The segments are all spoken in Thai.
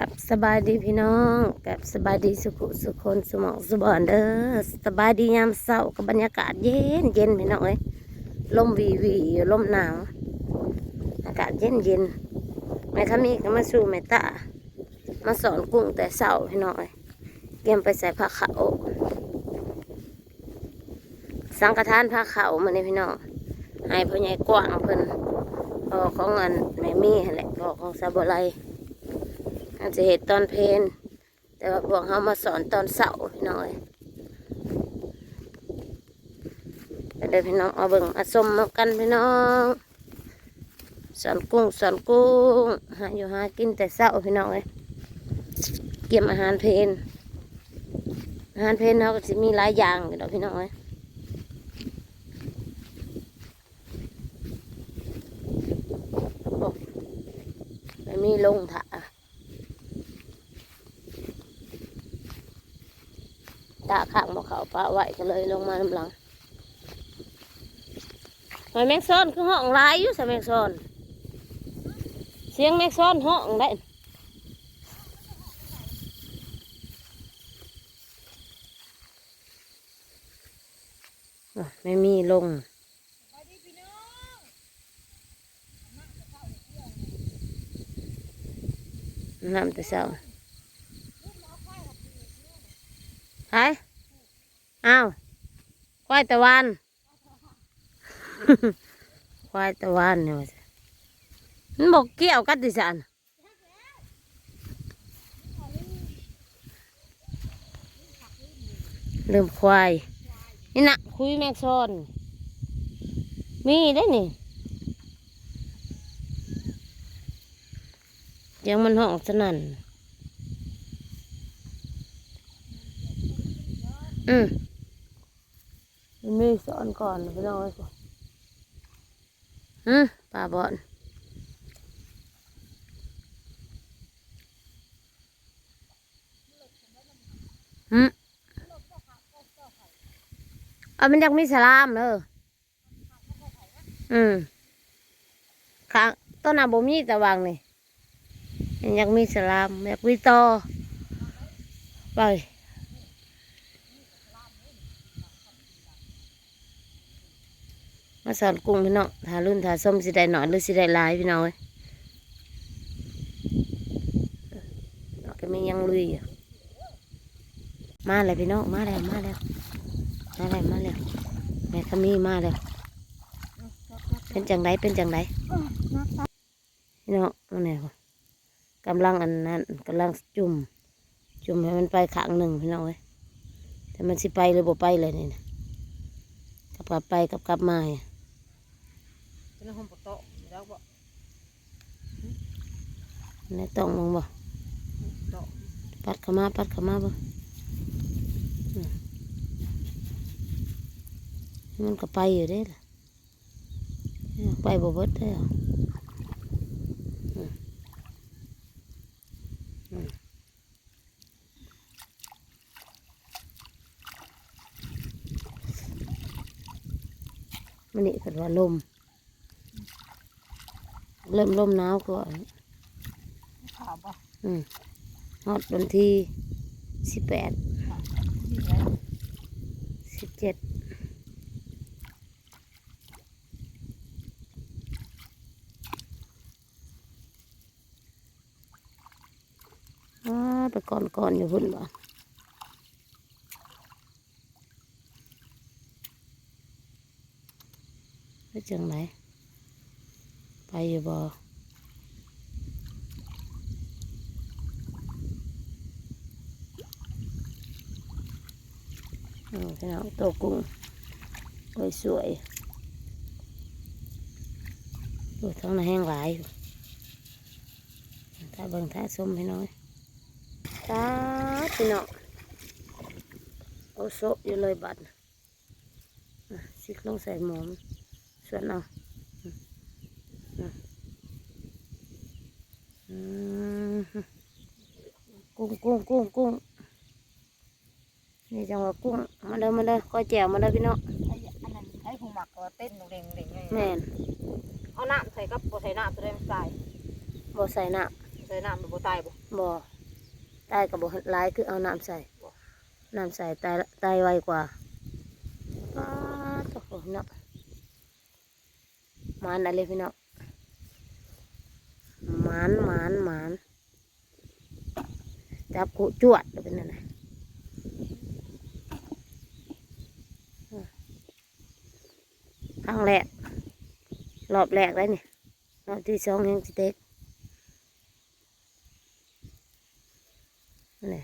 กับสบายดีพี่น้องกับสบายดีสุขสุคนสมองสบอนเด้อสบายดียามเช้ากับบรรยากาศเย็นเย็นพี่น้องเอ้ยลมวีวีลมหนาวอากาศเย็นเย็นแม่ขมีก็มาสู่แม่ตามาสอนกุ้งแต่เช้าพี่น้องเอ้ยเตรียมไปใส่ผ้าขาวสังฆทานผ้าขาวมาเนี่ยพี่น้องให้พ่อใหญ่กว้างเพิ่นพ่อของเงินแม่มี่แหละพ่อของซาบไล อาจจะเห็นตอนเพนแต่ว่าพวกเขามาสอนตอนเสาร์พี่น้องเอ้ยไปเดินพี่น้องเอาเบิ่งมาสมมากันพี่น้องสอนกุ้งสอนกุ้งหาอยู่หากินแต่เสาร์พี่น้องเอ้ยเกี่ยมอาหารเพนอาหารเพนเขาก็จะมีหลายอย่างอยู่ดอกพี่น้องเอ้ยไม่มีลงถ่า ตาข้างบ่เขาปลาไหวก็เลยลงมาลำหลังหอยแมงซ่อนคือห้องหลายอยู่สแมงซ่อน เสียงแมงซ่อนห้องได้ไม่มีลงน้ำแต่เช้า ไอ้าว ควายตะวัน ควายตะวันเนี่ยมันบอกเกี่ยวกันดิสันเริ่มควาย นี่นะคุยแมกซอน มีได้นี่ยังมันห้องสนั่น อืมมันมีสอนก่อนพี่น้องไอ้ก่อนอืมป่าบอนอืมเอามันยังมีสลามเอออืมข้างต้นนาบ่มีแต่วางนี่มันยังมีสลามอยากวิโตอไป มาสอนกุ้งพี่น้องทารุ่นทาส้มสิได้หน่อยหรือสิได้ลายพี่น้องเอ้ยก็ไมียังลุยอยู่มาเลยพี่น้องมาแล้วมาแล้วมาแล้วมาแล้วแม่ขมีมาแล้วเป็นจังไดเป็นจังไดพี่น้องมาเนี่กำลังอันนั้นกำลังจุ่มจุ่มให้มันไปขางหนึ่งพี่น้องเอ้ยแต่มันสิไปหรือบ่ไปเลยนี่นะกลับกลับไปกลับกลับมาอะ เป็นห้องปะโตะแล้วบ่ในตองมองบ่โตะปัดเข้ามาปัดเข้ามาบ่อืมมันก็ไปอยู่เด้ล่ะไปบ่เบิดได้หรอมันนี่คือว่าลม เริ่มลมหนาวก่อนขาวบ่อืมฮอดวันที่สิบแปดนี่แหละสิบเจ็ดอ้าไปก่อนก่อนอยู่พุ่นบ่ไปจังไหน ไปอยู่บ่พี่น้องตัวกุ้งสวยๆดูท้องน่ะแห้งหลายถ้าเบิ่งถ้าส้มพี่น้อยตาพี่น้องโอาโซอยู่เลยบัดสิกลงใส่หมอนส่วนเอา กุ้งกุ้งกุ้งกุ้งนี่จังหวะกุ้งมาเด้อมาเด้อก้อยแจ่วมาเด้อพี่น้องไอ้อันนั้นไอ้ผู้หมักก็เต้นเด้งเด้งไงแม่นเอาน้ำใส่กับบ่ใส่น้ำตัวได้มันใส่บ่ใส่น้เใส่น้ำมันบ่ตายบ่บ่ตายกับบ่หลายคือเอาน้ำใส่น้ำใส่ตายตายไวกว่าอ้าโอ้โหเนาะหมานอะไรพี่เนาะ หมานหมานหมานจับกูจวดเป็นนั่นนะครั้งแรกรอบแรกได้เนี่ยรอบที่สองยังสเต็ก นี่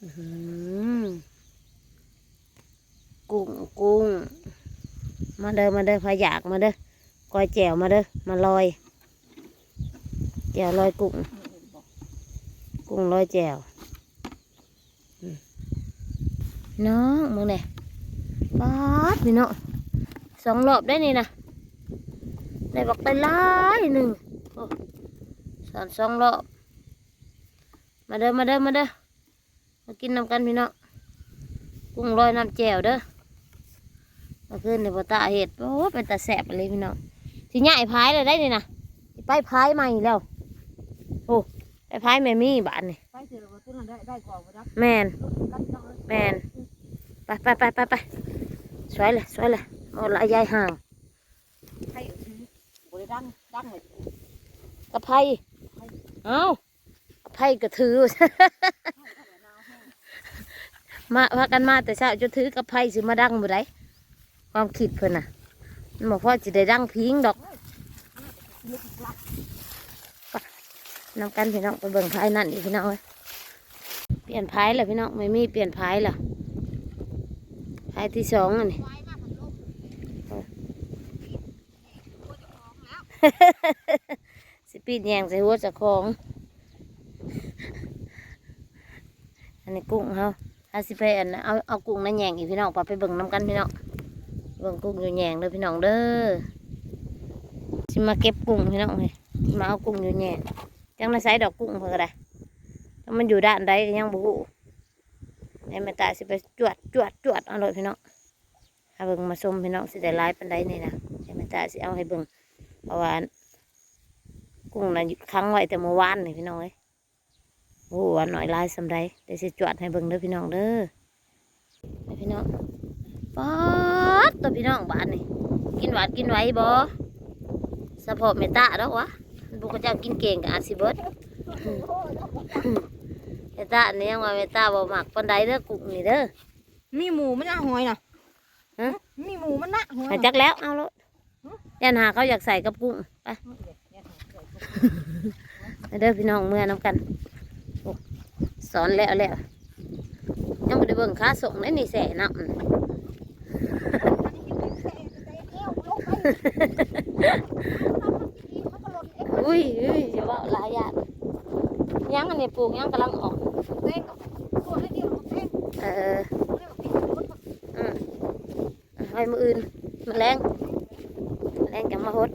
อื้อหือกุ้งกุ้ง มาเด้อมาเด้อพายากมาเด้อก้อยแจวมาเด้อมาลอยแจวลอยกุ้งกุ้งลอยแจวน้องมึงเนี่ยป๊าดพี่น้องสองรอบได้นี่นะได้บอกไปหลายหนึ่งสอนสองรอบมาเด้อมาเด้อมาเด้อมากินน้ำกันพี่น้องกุ้งลอยน้ำแจวเด้อ มาขึ้นในบ่ตาเห็ดโอ้เป็นตาแสบเลยพี่น้องสิใหญ่พายเลยได้นี่นะสิไปพายใหม่แล้วโอ้ไปพายแม่มี่บ้านนี่ไปเจอว่าตัวนั้นได้ได้กว่าบ่จ๊ะแมนกันจังเลยแมนไปไปไปไปไปสวยเลยสวยเลยหมดละยายห่างให้บ่ได้ดังดังเลยกระไพเอ้ากระไพกระถือมาพากันมาแต่เช้าจะถือกระไพสิมาดังบ่ได้ ความคิดเพิ่นน่ะมันบอกพ่อจะได้ดังพิงดอกน้ำกันพี่น้องไปเบิ่งพายนั่นอีกพี่น้องเอ้ยเปลี่ยนพายแล้วพี่น้องไม่มีเปลี่ยนพายแล้วพายที่สองอันนี้สิปีนแยงใส่หัวจะของ อันนี้กุ้งเขาถ้าสิไปอันนะเอาเอากุ้งนั่นแยงอีกพี่น้องปไปเบิ่งน้ำกันพี่น้อง เบิ่งกุ้งอยู่แยงเด้อพี่น้องเด้อสิมาเก็บกุ้งพี่น้องเลยมาเอากุ้งอยู่แยงจังน่ใส่ดอกกุ้งเพื่ออะไรถ้ามันอยู่ด้านใดก็ยังบฮูไอ้แม่ตาสิไปจวดจวดจวดเอาเลยพี่น้องถ้าเบิ่งมาชมพี่น้องสิได้ร้ายปันใดนี่นะไอ้แม่ตาสิเอาให้เบิ่งเพราะว่ากุ้งน่ะค้างไว้แต่เมื่อวานนี่พี่น้องเอ้ยโอ้วันหน่อยลายสำไรเดี๋ยวสิจวดให้เบิ่งเด้อพี่น้องเด้อพี่น้องป๊า ตัวพี่น้องบ้านนี่กินหวานกินไหวบ่สะโพกเมตตาดอกวะบุกเจ้ากินเก่งกับอาซิเบิร์ดเมตตาอันนี้ยังว่าเมตตาบ่มักปานใดเด้อกุ้งนี่เด้อมีหมูมันน่าหอยน่ะฮะมีหมูมันน่าหอยหาจักแล้วเอาแล้วยันหาเขาอยากใส่กับกุ้งไปไปเด้อพี่น้องเมื่อน้ำกันโอ้สอนแล้วแล้วยังไม่ได้เบิ่งค่าส่งเลยนี่แสน้ำน่ะ อุ้ยอุ้ยจะว่าหลายอย่างยังอันนี้ปลูกยังกำลังออกเอออืมไว้มืออื่นมาแรงแมลงจังมาหด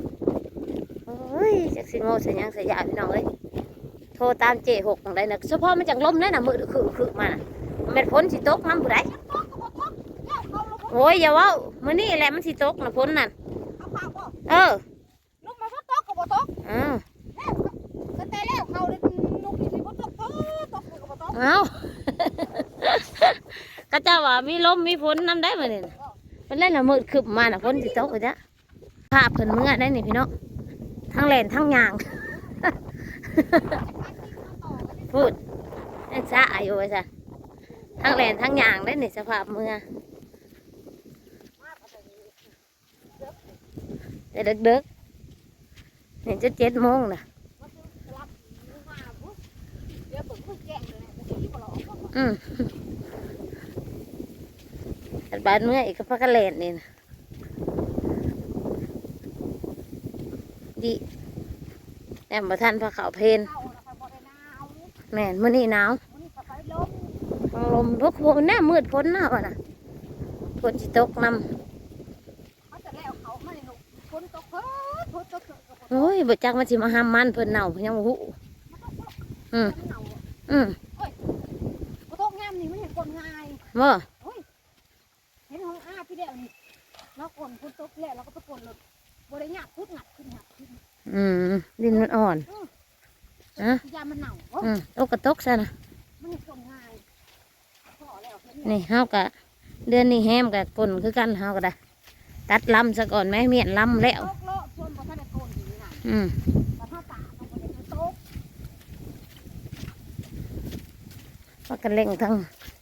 โอ้ยจากสิโง่ใส่ยังใส่ยาพี่น้องเอ้ยโทรตามเจหกของใดนะเฉพาะมันจากลมเลยนะมือคือคือมาน่ะมันเป็นพ้นสิตกน้ำผู้ใดโอ้ยอย่าว่ามื้อนี้แหละมันสิตกนะพ้นนั่น เอออ้าวอ้าวก็เจ้าว่ามีลมมีฝนน้ำได้มาเนี่ยมันเล่นละมืดขึ้นมาน่ะฝนสิตกไปจ้ะภาพเพิ่นเมื่อได้นี่พี่น้องทั้งแลนทั้งยางพูดเล่นซะอายุไว้ซะทั้งแลนทั้งยางได้นี่สภาพเมื่อ แต่เด็กๆนี่จะเจ็ดโมงนะอืมอันบ้านเมื่ออีกก็พักกะเลนนี่นะดีแอมประทันพระเขาเพนแม่นมื่อนี้หนาวทางลมทุกคนแน่มืดพ้นหน้าวะนะพ้นสิตกนำ โอ้ยบ่จักมันสิมาห้ามมันเพิ่นเน่าเพิ่นยังบ่ฮู้อืมอืมบ่เขากลนคุณตกแล้วเราก็ไปกลนเลยบริญญาพุดหนักขึ้นหนักขึ้นอืมดินมันอ่อนฮะยามันเน่าอืมโตกกระตกซะนะมันจมง่ายพอแล้วเห็นไหมนี่เฮากะเดือนนี้แฮมกะกลนคือกันเฮาก็ได้ตัดลำซะก่อนไหมเมียนลำแล้ว อืมแต่ถ้าตามันก็จะต๊ะว่ากันเล่งทั้ง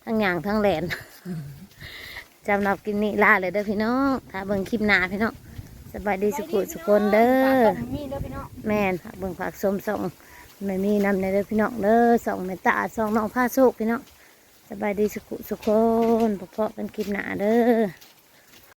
ทั้งอย่างทั้งแหลนจำนับกินนี่ลาเลยเด้อพี่น้องถ้าเบิ่งคลิปหน้าพี่น้องสบายดีสุขุสุคนเด้อแม่นฝากเบิ่งฝากสมส่งไม่มีนำในเด้อพี่น้องเด้อส่องเมตตาส่องน้องผ้าโชคพี่น้องสบายดีสุขุสุคนพบกันคลิปหน้าเด้อ